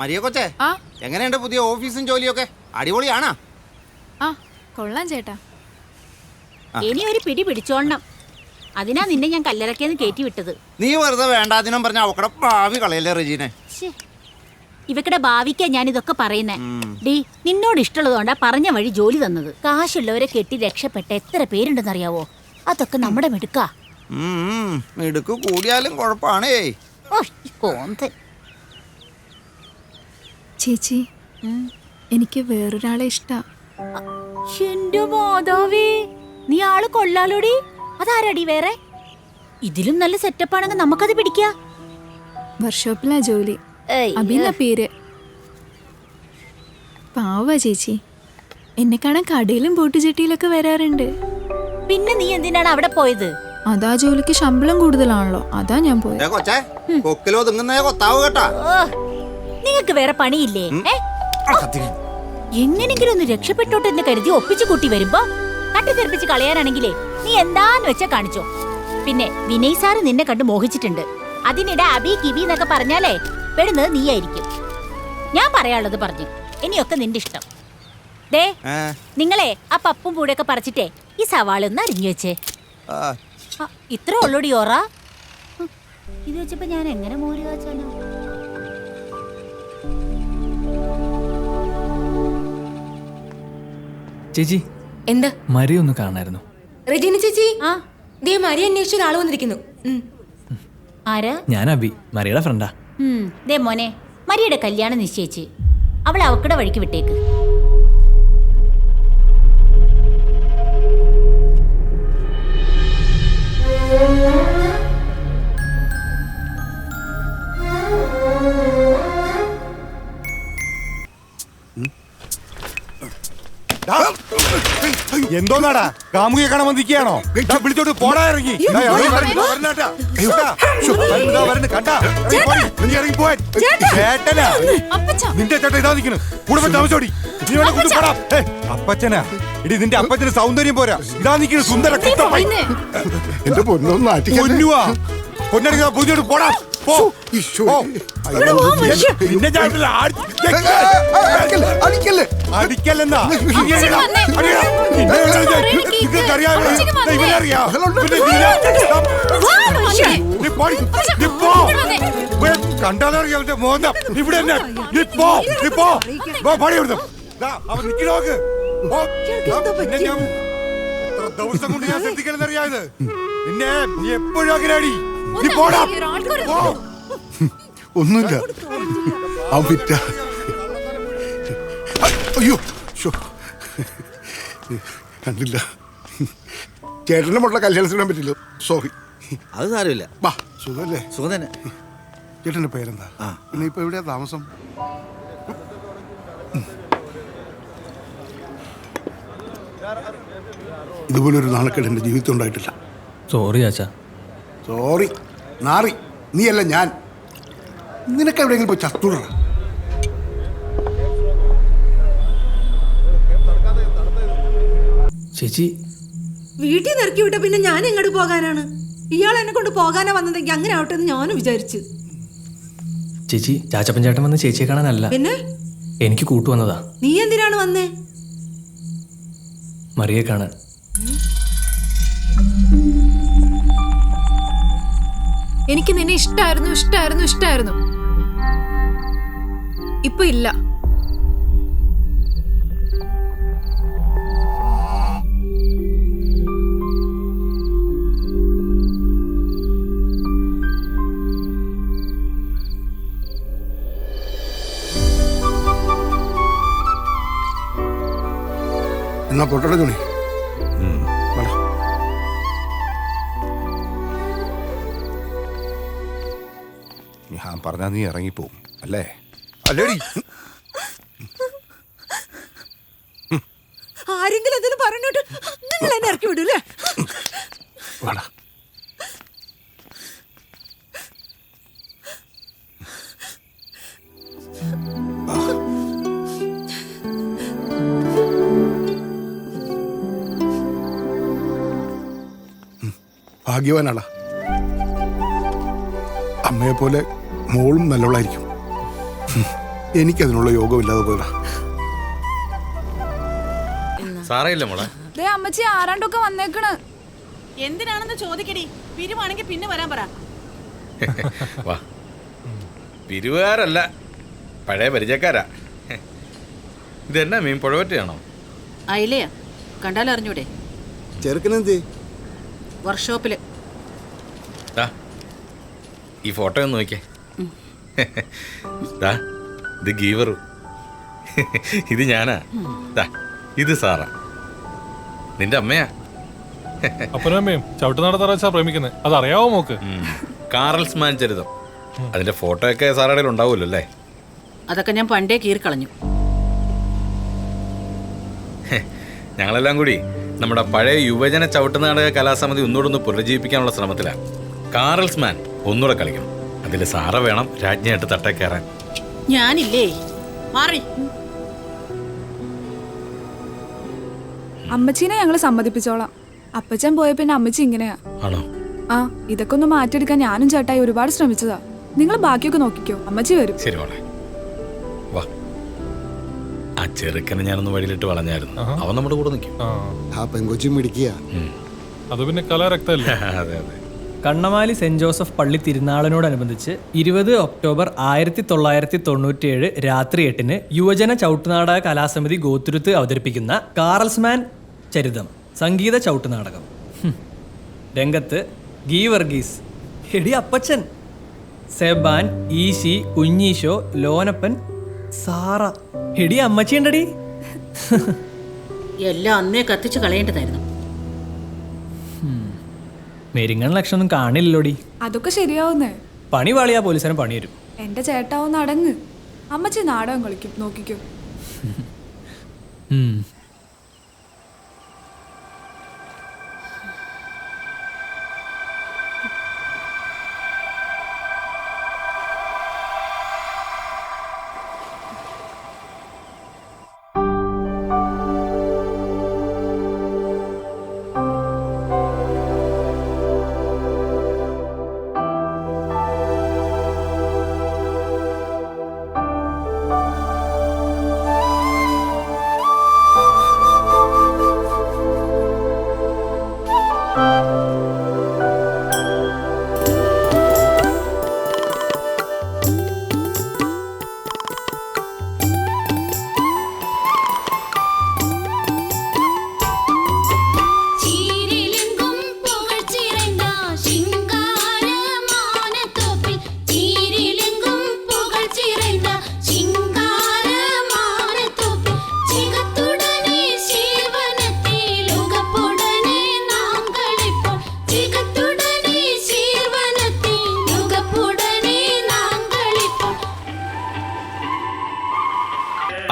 Maria കൊച്ചേ? ആ. എങ്ങനെയുണ്ട് പുതിയ ഓഫീസും ജോലിയൊക്കെ? അടിപൊളിയാണോ? ആ കൊള്ളാം ചേട്ടാ. ഇനി ഒരു പിടി പിടിച്ചോളണം. അതിനാ നിന്നെ ഞാൻ കല്ലറക്കേന്ന് കയറ്റി വിട്ടത്. നീ വെറുതെ വേണ്ടാതിനും പറഞ്ഞ അവക്കടെ ഭാവി കളയല്ലേ റെജീനെ. ഇവക്കടെ ഭാവിക്കാ ഞാൻ ഇതൊക്കെ പറയുന്നേ ഡി നിന്നോട് ഇഷ്ടമുള്ളതുകൊണ്ടാ പറഞ്ഞ വഴി ജോലി തന്നത്. കാശുള്ളവരെ കെട്ടി രക്ഷപ്പെട്ട എത്ര പേരുണ്ടെന്ന് അറിയാവോ അതൊക്കെ നമ്മുടെ മിടുക്കാ. മിടുക്ക് കൂടിയാലും കുഴപ്പമാണേ ഓ കോന്തേ കോന്തൻ. ചേച്ചി എനിക്ക് വേറൊരാളെ ഇഷ്ടാ. എന്റെ മാതാവേ നീ ആൾ കൊള്ളാലോടി. അതാരടി വേറെ? ഇതിലും നല്ല സെറ്റപ്പ് ആണെങ്കിൽ നമുക്കത് പിടിക്കാ. വർക്ക്ഷോപ്പിലാ ജോലി. ഏയ്, അഭിന്ന പേര്. പാവ ചേച്ചി. എന്നെ കാണാൻ കടയിലും ബോട്ടുചെട്ടിയിലൊക്കെ വരാറുണ്ട്. പിന്നെ നീ എന്തിനാണ് അവിടെ പോയത്? അതാ ജോലിക്ക് ശമ്പളം കൂടുതലാണല്ലോ. അതാ ഞാൻ പോയത് ഏ കൊച്ചേ കൊക്കിലോ തിങ്ങുന്നേ കൊത്താവ് കേട്ടാ. ഓ നിങ്ങക്ക് വേറെ പണിയില്ലേ. എങ്ങനെങ്കിലും ഒന്ന് രക്ഷപ്പെട്ടോട്ടെ എന്ന് കരുതി ഒപ്പിച്ചു കൂട്ടി വരുമ്പോ തട്ടിത്തെറിപ്പിച്ച് കളയാനാണെങ്കിലേ നീ എന്താന്ന് വെച്ചാ കാണിച്ചോ. പിന്നെ വിനയ് സാറ് നിന്നെ കണ്ട് മോഹിച്ചിട്ടുണ്ട്. അതിനിടെ അബി കിബി എന്നൊക്കെ പറഞ്ഞാലേ പെടുന്നത് നീയായിരിക്കും. ഞാൻ പറയാനുള്ളത് പറഞ്ഞു. ഇനിയൊക്കെ നിന്റെ ഇഷ്ടം. ദേ നിങ്ങളെ ആ പപ്പും പൂടെയൊക്കെ പറിച്ചിട്ടേ ഈ സവാള ഒന്ന് അരിഞ്ഞു വെച്ചേ. ഇത്ര ഉള്ളൂടി ഓറ ഇത് വെച്ചപ്പോ ഞാൻ എങ്ങനെ മോര് ചേച്ചി എന്താ? മരി ഒന്ന് കാണായിരുന്നു. റെജീന ചേച്ചി? ആ. ദേ മരി അന്വേഷിച്ച ഒരാൾ വന്നിരിക്കുന്നു. ഉം. ആരാ? ഞാൻ അബി മരിയുടെ ഫ്രണ്ടാ ഉം, ദേ മോനെ മരിയുടെ കല്യാണം നിശ്ചയിച്ച് അവൾ അവക്കടെ വഴിക്ക് വിട്ടേക്ക്. എന്തോന്നാടാ? കാമുകിയെ കാണാൻ വന്നിരിക്കുകയാണോ? ദാ വിളിച്ചോട്ട് പോടാ ഇറങ്ങി. ദാ ശ്ശോ, വരുന്നു, കണ്ടാ? ഇറങ്ങി പോടി, നീ ഇറങ്ങി പോവാൻ. ചേട്ടനാ? നിന്റെ ചേട്ടൻ ഇതാ നിൽക്കുന്നു കൂടെ പോയി താമസിച്ചോടി. നീ വേണം കൊണ്ട് പോടാ. ഏയ്, അപ്പച്ചനാ. ഇടി നിന്റെ അപ്പച്ചന് സൗന്ദര്യം പോരാ. ഇതാ നിൽക്കുന്നു സുന്ദര കുട്ടപ്പൻ. എന്റെ പൊന്നൊന്നും പൊന്നുവാ. പൊന്നടിക്കാ പുതിയോട്ട് പോടാ. പോ. ഈശോ. പോ. നിന്നെ ഞാൻ ഇതിൽ ആടി- അടിക്കല്ലേ, അടിക്കല്ലേ? അടിക്കല്ലെന്നാ? നിങ്ങൾക്കറിയാം ഇവനറിയാം കണ്ടാലറിയാം അവന്റെ മോന്ത. ഇവിടെ തന്നെ നീ പോ നീ പോ. പണി അവൻ നോക്ക് ദിവസം കൊണ്ട് ഞാൻ നീ എപ്പോഴും നീ പോടാ. ഒന്നുമില്ല. അവൻ അയ്യോ ഷോ കണ്ടില്ല. ചേട്ടന്റെ മുള്ള കല്യാണത്തിന് വരാൻ പറ്റില്ല. സോറി അത് സാരമില്ല. വാ സുഖല്ലേ സുഖം തന്നെ. ചേട്ടന്റെ പേരെന്താ? പിന്നെ ഇപ്പൊ എവിടെയാ താമസം? ഇതുപോലൊരു നാണക്കേട് എന്റെ ജീവിതത്തിൽ ഉണ്ടായിട്ടില്ല. സോറി ആച്ചാ സോറി നാറി. നീയല്ല ഞാൻ. നിനക്ക് എവിടെയെങ്കിലും പോയി ചത്തുടറ ചേച്ചി. വീട്ടിൽ നിന്ന് ഇറക്കി വിട്ട പിന്നെ ഞാൻ എങ്ങോട്ട് പോകാനാണ്? ഇയാൾ എന്നെ കൊണ്ട് പോകാനാ വന്നതെങ്കിൽ അങ്ങനെ ആവട്ടെ എന്ന് ഞാനും വിചാരിച്ചു. ചേച്ചി ചാച്ചപ്പൻ ചേട്ടൻ വന്ന് ചേച്ചിയെ കാണാനല്ല. പിന്നെ? എനിക്ക് കൂട്ടു വന്നതാ. നീ എന്തിനാണ് വന്നേ? മറിയെ കാണാൻ. എനിക്ക് നിന്നെ ഇഷ്ടായിരുന്നു ഇഷ്ടായിരുന്നു ഇഷ്ടായിരുന്നു. ഇപ്പൊ ഇല്ല. എന്നാ പൊട്ടട തുണി. ഞാൻ പറഞ്ഞാ നീ ഇറങ്ങിപ്പോവും അല്ലേ? അല്ലേടി. ആരെങ്കിലും അതിന് പറഞ്ഞിട്ട് നിങ്ങൾ എന്നെ ഇറക്കി വിടൂലേ വാടാ. ഭാഗ്യവാനാടാ. അമ്മയെ പോലെ മോളും നല്ലവളായിരിക്കും. എനിക്കതിനുള്ള യോഗമില്ലാതെ പോയതാ. സാറേ മോളെ. ദേ അമ്മച്ചി ആരാണ്ടൊക്കെ വന്നേക്കണ്. എന്തിനാണെന്ന് ചോദിക്കടി. പിരിവാണെങ്കിൽ പിന്നെ വരാൻ പറ. വാ. പിരിവുകാരല്ല പഴയ പരിചയക്കാരാ. ഇതെന്നാ മീൻ പുഴവറ്റയാണോ? അയിലയാ. കണ്ടാലറിഞ്ഞൂടെ? ചെറുക്കനെന്തേ? വർക്ക്ഷോപ്പിൽ. ഈ ഫോട്ടോ ഒന്ന് നോക്കിയേ. ദാ ഇത് ഗീവറു. ഇത് ഞാനാ. ദാ ഇത് സാറാ. നിന്റെ അമ്മയാ. അപ്പനമ്മയും ചവിട്ട് ചവിട്ടുനാട തറച്ചാ പ്രേമിക്കുന്നത് അതറിയാവോ മോക്ക്? കാറൽസ് മാൻ ചരിതം. അതിന്റെ ഫോട്ടോ ഒക്കെ സാറുടെ ഉണ്ടാവുമല്ലോ അല്ലേ? അതൊക്കെ ഞാൻ പണ്ടേ കീറിക്കളഞ്ഞു. ഞങ്ങളെല്ലാം കൂടി നമ്മുടെ പഴയ യുവജന ചവിട്ടുനാടക കലാസമിതി ഒന്നുകൂടെ ഒന്ന് പുനരുജ്ജീവിപ്പിക്കാനുള്ള ശ്രമത്തിലാണ് കാറൽസ്മാൻ ഒന്നുകൂടെ കളിക്കണം. അതിൽ സാറ വേണം രാജ്ഞിയായിട്ട് തട്ടേ കയറാൻ. ഞാനില്ലേ? മാറി. അമ്മച്ചീനെ ഞങ്ങൾ സമ്മതിപ്പിച്ചോളാം. അപ്പച്ചൻ പോയ പിന്നെ അമ്മച്ചി ഇങ്ങനെയാ. ആണോ? ആ ഇതൊക്കെ ഒന്ന് മാറ്റിയെടുക്കാൻ ഞാനും ചേട്ടായി ഒരുപാട് ശ്രമിച്ചതാ. നിങ്ങൾ ബാക്കിയൊക്കെ നോക്കിക്കോ അമ്മച്ചി വരും. ശരി മോളെ. വാ. ആ ചെറുക്കനെ ഞാനൊന്ന് വഴിയിലിട്ട് വളഞ്ഞായിരുന്നു. അവൻ നമ്മുടെ കൂടെ നിൽക്കും. ആ പെങ്കൊച്ചും പിടിക്കുക മിടിക്കുക. അത് പിന്നെ കലാരക്തല്ലേ? അതെ അതെ. കണ്ണമാലി സെന്റ് ജോസഫ് പള്ളി തിരുനാളിനോടനുബന്ധിച്ച് ഇരുപത് ഒക്ടോബർ ആയിരത്തി തൊള്ളായിരത്തി തൊണ്ണൂറ്റിയേഴ് രാത്രി എട്ടിന് യുവജന ചവിട്ടുനാടക കലാസമിതി ഗോത്തുരുത്ത് അവതരിപ്പിക്കുന്ന കാറൽസ്മാൻ ചരിതം സംഗീത ചവിട്ടുനാടകം. രംഗത്ത് ഗീ വർഗീസ് എടി അപ്പച്ചൻ സെബാൻ ഈശി കുഞ്ഞീശോ ലോനപ്പൻ സാറ. എടി അമ്മച്ചിയുണ്ടടി. എല്ലാം അന്നേ കത്തിച്ചു കളയേണ്ടതായിരുന്നു. മെരിങ്ങൺ ലക്ഷണമൊന്നും കാണില്ലല്ലോടി. അതൊക്കെ ശരിയാവുന്നേ. പണി വാളിയാ പോലീസിനെ പണി വരും. എന്റെ ചേട്ടാവും അടങ്ങ്. അമ്മച്ചി നാടകം കളിക്കും. നോക്കിക്കോ.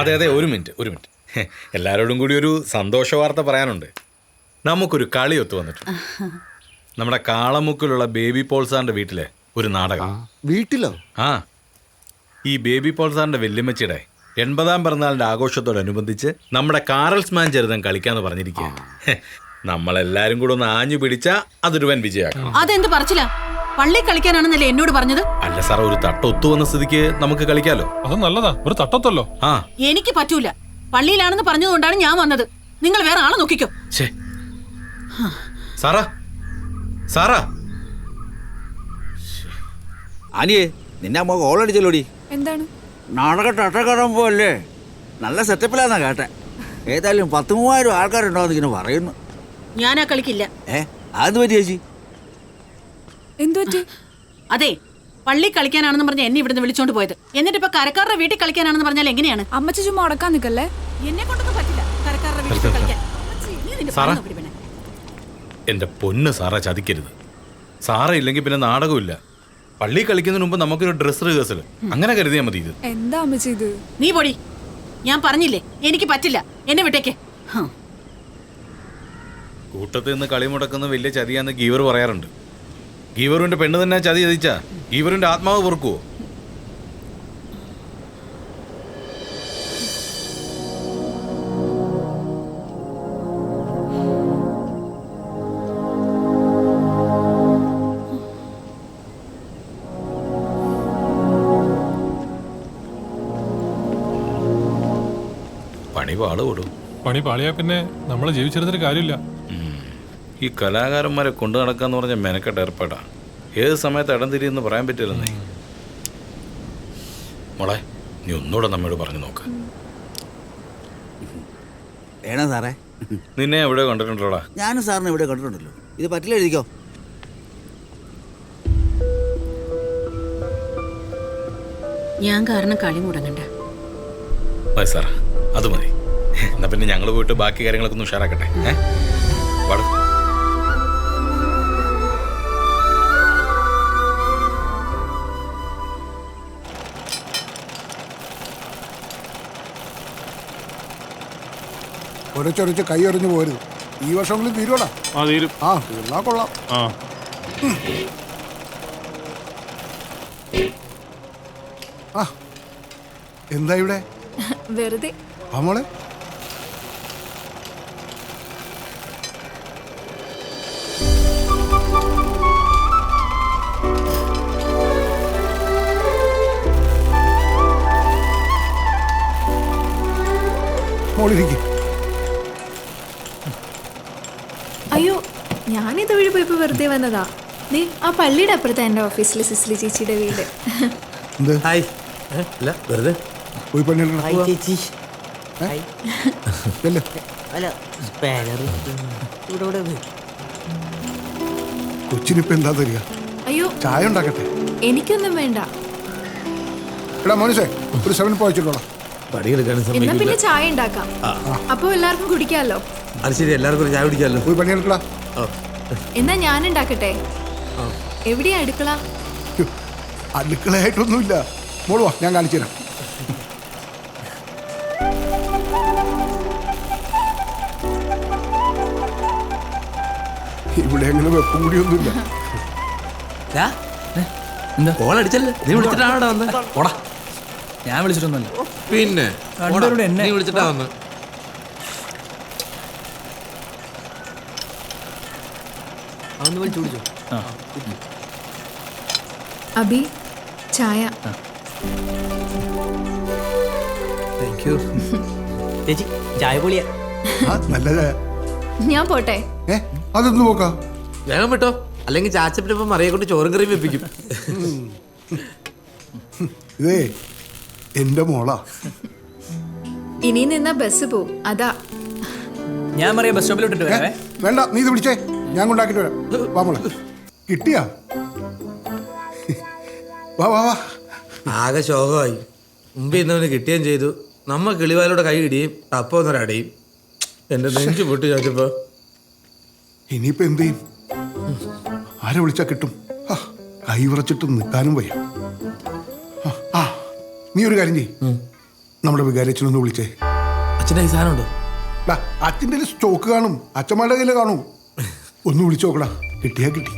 അതെ അതെ ഒരു മിനിറ്റ് ഒരു മിനിറ്റ്. എല്ലാരോടും എല്ലാവരോടും കൂടി ഒരു സന്തോഷ വാർത്ത പറയാനുണ്ട്. നമുക്കൊരു കളി ഒത്തു വന്നിട്ടുണ്ട്. നമ്മുടെ കാളമുക്കിലുള്ള ബേബി പോൾ സാറിന്റെ വീട്ടിലെ ഒരു നാടകം. വീട്ടിലോ? ആ ഈ ബേബി പോൾ സാറിന്റെ വെല്ലുമ്മച്ചിയുടെ എൺപതാം പിറന്നാളിന്റെ ആഘോഷത്തോടനുബന്ധിച്ച് നമ്മുടെ കാറൽസ്മാൻ ചരിതം കളിക്കാന്ന് പറഞ്ഞിരിക്കുക നമ്മളെല്ലാരും കൂടെ ഒന്ന് ആഞ്ഞു പിടിച്ചാ അതൊരുവൻ വൻ വിജയമാക്കണം അതെന്ത് പറച്ചില്ല പള്ളി കളിക്കാനാണെന്നല്ലേ എന്നോട് പറഞ്ഞത്? അല്ല സാർ ഒരു തട്ടൊത്തു വന്ന സ്ഥിതിക്ക് നമുക്ക് കളിക്കാലോ? അത് നല്ലതാ. ഒരു തട്ടത്തല്ലോ. ആ. എനിക്ക് പറ്റൂല. പള്ളിയിലാണെന്ന് പറഞ്ഞതുകൊണ്ടാണ് ഞാൻ വന്നത്. നിങ്ങൾ വേറെ ആളെ നോക്കിക്കോ. ഛേ. സാറാ. സാറാ. ആനിയേ നിന്നെ അമ്മ കോളടിച്ചല്ലോടി എന്താണ്? നാടക ടട്ടക്കടം പോലെ നല്ല സെറ്റപ്പിലാന്നാ കേട്ടെ. ഏതായാലും പത്ത് മൂവായിരം ആൾക്കാരുണ്ടാവും ഇങ്ങനെ പറയുന്നു. ഞാൻ ആ കളിക്കില്ല. ഏ? അത് പറ്റി ചേച്ചി? അതെ പള്ളി കളിക്കാനാണെന്ന് പറഞ്ഞ എന്നെ ഇവിടുന്ന് വിളിച്ചോണ്ട് പോയത്. എന്നിട്ട് ഇപ്പൊ കരക്കാരുടെ വീട്ടിൽ കളിക്കാനാണെന്ന് പറഞ്ഞാൽ എങ്ങനെയാണ്? അമ്മച്ചി ചുമ്മാ ഉടക്കാൻ നിക്കല്ലേ? എന്നെ കൊണ്ടൊന്നും പറ്റില്ല. കരക്കാരുടെ വീട്ടിൽ കളിക്കാൻ. നീ നിന്റെ സാറാ. പൊന്ന് സാറ ചതിക്കരുത്. സാറ ഇല്ലെങ്കിൽ പിന്നെ നാടകമില്ല. പള്ളി കളിക്കുന്നതിന് മുമ്പ് നമുക്കൊരു ഡ്രസ് റിഹേഴ്സൽ അങ്ങനെ കരുതിയാ മതി ഇത്. എന്താ അമ്മച്ചി ഇത്? നീ പൊടി. ഞാൻ പറഞ്ഞില്ലേ എനിക്ക് പറ്റില്ല. എന്നെ വിട്ടേക്ക്. ഹം. കൂട്ടത്തിൽ നിന്ന് കളി മുടക്കുന്ന വലിയ ചതിയാന്ന് ഗീവർ പറയാറുണ്ട്. ഗീവറിന്റെ പെണ്ണ് തന്നെ ചതി ചതിച്ച. ഗീവറിന്റെ ആത്മാവ് പൊറുക്കുവോ? പണി പാളുകൂടും പണി പാളിയാ പിന്നെ നമ്മൾ ജീവിച്ചിരുന്നിട്ട് കാര്യമില്ല. ഈ കലാകാരന്മാരെ കൊണ്ടു നടക്കാന്ന് പറഞ്ഞ മെനക്കെട്ട് ഏർപ്പാടാ. ഏത് സമയത്ത് ഇടം തിരിയെന്ന് പറയാൻ പറ്റില്ലെന്നേ മോളെ നീ ഒന്നുകൂടെ നമ്മയോട് പറഞ്ഞു നോക്ക്. ഏണാ സാറേ? നിന്നെ എവിടെ കണ്ടിട്ടുണ്ടോടാ ഞാനും സാറിനെ ഇവിടെ കണ്ടിട്ടുണ്ടല്ലോ. ഇത് പറ്റില്ല എഴുതിക്കോ. ഞാൻ കാരണം കളി മുടങ്ങണ്ട. മതി സാറാ അത് മതി. എന്നാ പിന്നെ ഞങ്ങൾ പോയിട്ട് ബാക്കി കാര്യങ്ങളൊക്കെ ഒന്ന് ഉഷാറാക്കട്ടെ. ഏ? പാടും ഒരച്ചൊരച്ച് കൈ എറിഞ്ഞു പോരുത്. ഈ വർഷമെങ്കിലും തീരുവടാ? ആ തീരും. ആ തീർന്നാ കൊള്ളാം. ആ. ആ എന്താ ഇവിടെ? വെറുതെ. ആ മോളെ. മോളിരിക്കും. വഴി പോയപ്പോ വെറുതെ വന്നതാ. നീ ആ പള്ളിയുടെ അപ്പുറത്താ എന്റെ ഓഫീസിലെ സിസ്ലി ചേച്ചിയുടെ വീട്. എന്ത്? ഹായ്. അല്ല വെറുതെ? പോയി പണിയെടുക്കണം ഹായ് ചേച്ചി. ചെല്ല്. അല്ല സ്പാനർ ഇവിടെ ഇവിടെ വേ. കൊച്ചിനിപ്പോ എന്താ തരിക? അയ്യോ. ചായ ഉണ്ടാക്കട്ടെ? എനിക്കൊന്നും വേണ്ട. എടാ മോനിസേ ഒരു സെവൻ പോയിച്ചിട്ടോളാം പണിയെടുക്കാനും എന്നാ സമ്മതിക്കില്ല. പിന്നെ ചായ ഉണ്ടാക്കാം. അപ്പൊ എല്ലാവർക്കും കുടിക്കാമല്ലോ. അത് ശരി എല്ലാവർക്കും ഒരു ചായ കുടിക്കാമല്ലോ. പോയി പണിയെടുക്കടാ ആ. എന്നാ ഞാൻ ഉണ്ടാക്കട്ടെ എവിടെയാ അടുക്കള? അടുക്കളയായിട്ടൊന്നുമില്ല. മോളുവാ ഞാൻ കാണിച്ചു തരാം. ഇവിടെ അങ്ങനെ വെപ്പും കൂടിയൊന്നുമില്ല. ഞാൻ വിളിച്ചിട്ടൊന്നുമല്ല. പിന്നെ വിളിച്ചിട്ടാ വന്നത് വിളിച്ചു വിളിച്ചു അബി ചായ. ചേച്ചി ചായ പൊളിയാ. ആ നല്ല ഞാൻ പോട്ടെ. ഏ അതൊന്ന് നോക്കാം. വേഗം വിട്ടോ. അല്ലെങ്കിൽ ചാച്ചപ്പിനൊപ്പം മറിയെ കൊണ്ട് ചോറും കറിയും വെപ്പിക്കും. ഇതേ എന്റെ മോളാ. ഇനി നിന്ന ബസ് പോ അതാ. ഞാൻ മറിയ ബസ് സ്റ്റോപ്പിൽ ഇട്ടിട്ട് വരാവേ. വേണ്ട നീ ഇത് പിടിച്ചേ. ഞാൻ കൊണ്ടാക്കിട്ട് വരാം. വാ മോളെ. കിട്ടിയാ? വാ വാ വാ. ആകെ ശോകമായി. മുമ്പ് ഇന്നവന് കിട്ടുകയും ചെയ്തു. നമ്മ കിളിവാലോടെ കൈ ഇടിയും ടപ്പ ഒന്നൊരടയും എന്റെ നെഞ്ചു പൊട്ടി ചോദിച്ചപ്പോ ഇനിയിപ്പോ എന്ത് ചെയ്യും? ആരെ വിളിച്ചാ കിട്ടും? ആ, കൈ വിറച്ചിട്ട് നിൽക്കാനും വയ്യ. ആ, ആ നീ ഒരു കാര്യം ചെയ്യ്. നമ്മുടെ വികാരച്ചനൊന്ന് വിളിച്ചേ. അച്ഛന്റെ ഈ സാധനം ഉണ്ടോ ഡാ, അച്ഛന്റെ സ്റ്റോക്ക് കാണും. അച്ഛന്മാരുടെ കയ്യിൽ കാണും. ഒന്ന് വിളിച്ചു നോക്കടാ. കിട്ടിയാ കിട്ടി.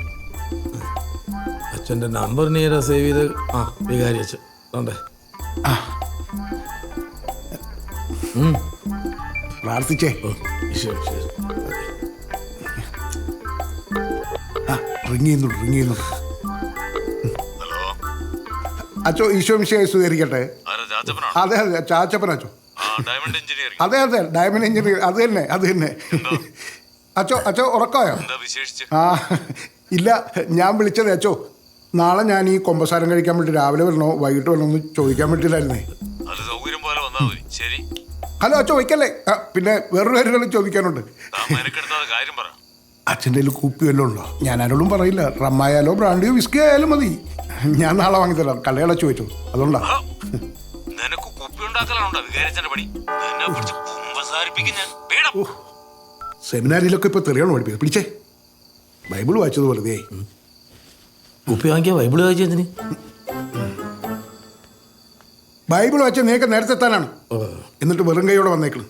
അച്ഛന്റെ നമ്പർ നേരെ സേവ് ചെയ്ത്. ആ വികാരി അച്ഛൻ. ഉണ്ടേ ആ. പ്രാർത്ഥിച്ചേ. ശരി ശരി ആ റിങ് ചെയ്യുന്നുണ്ട് റിങ് ചെയ്യുന്നുണ്ട്. അച്ചോ ഈശോ മിശയെ സ്വീകരിക്കട്ടെ അതെ അതെ ചാച്ചപ്പൻ അച്ചോ. അതെ അതെ ഡയമണ്ട് എഞ്ചിനീയർ അത് തന്നെ അത് തന്നെ. അച്ചോ അച്ചോ ഉറക്കായോ? ആ ഇല്ല ഞാൻ വിളിച്ചത് അച്ചോ നാളെ ഞാൻ ഈ കൊമ്പസാരം കഴിക്കാൻ വേണ്ടി രാവിലെ വരണോ വൈകിട്ട് വരണോ എന്ന് ചോദിക്കാൻ വേണ്ടിയിട്ടായിരുന്നേ. ഹലോ അച്ചോ വയ്ക്കല്ലേ? പിന്നെ വേറൊരു കാര്യങ്ങളും ചോദിക്കാനുണ്ട്. അച്ഛന്റെ കയ്യിൽ കുപ്പി വല്ലതും ഉണ്ടോ? ഞാൻ ആരോടും പറയില്ല. റമ്മായാലോ ബ്രാൻഡിയോ വിസ്കി ആയാലും മതി. ഞാൻ നാളെ വാങ്ങിത്തരാം കടയടച്ചു വെച്ചു. അതുകൊണ്ടാ. നിനക്ക് കുപ്പി ഉണ്ടാക്കലാണോ വികാരിച്ചന്റെ പണി. നിന്നെ കുറിച്ച് കുമ്പസാരിപ്പിക്കും ഞാൻ. സെമിനാരിയിലൊക്കെ ഇപ്പൊ തെറിയാണ് പഠിപ്പിക്കുന്നത്. പിടിച്ചേ. ബൈബിൾ വായിച്ചത് വെറുതെ കുപ്പി വാങ്ങിയ ബൈബിൾ വായിച്ചതിന് ബൈബിൾ വായിച്ച നീയൊക്കെ നേരത്തെ എത്താനാണ്. എന്നിട്ട് വെറും കൈയോടെ വന്നേക്കണം.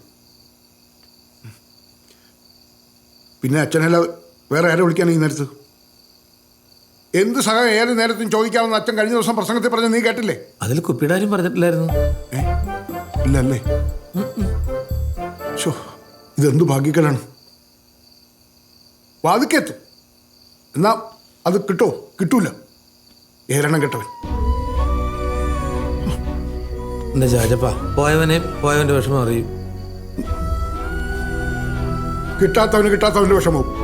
പിന്നെ അച്ഛനല്ല വേറെ ആരെ വിളിക്കാൻ ഈ നേരത്ത്? എന്ത് സഹായം ഏത് നേരത്തും ചോദിക്കാമെന്ന് അച്ഛൻ കഴിഞ്ഞ ദിവസം പ്രസംഗത്തിൽ പറഞ്ഞ നീ കേട്ടില്ലേ? അതിൽ കുപ്പിയുടെ ആരും പറഞ്ഞിട്ടില്ലായിരുന്നു. ഏ? ഇല്ല അല്ലേ ഷോ ഇതെന്ത് ഭാഗ്യക്കലാണ്? വാതിക്കെത്തും എന്നാ അത് കിട്ടോ? കിട്ടൂല. ഏരണം കിട്ടവൻ. എന്റെ ജാജപ്പ പോയവനെ പോയവന്റെ വിഷമം അറിയും. കിട്ടാത്തവന് കിട്ടാത്തവന്റെ വിഷമവും.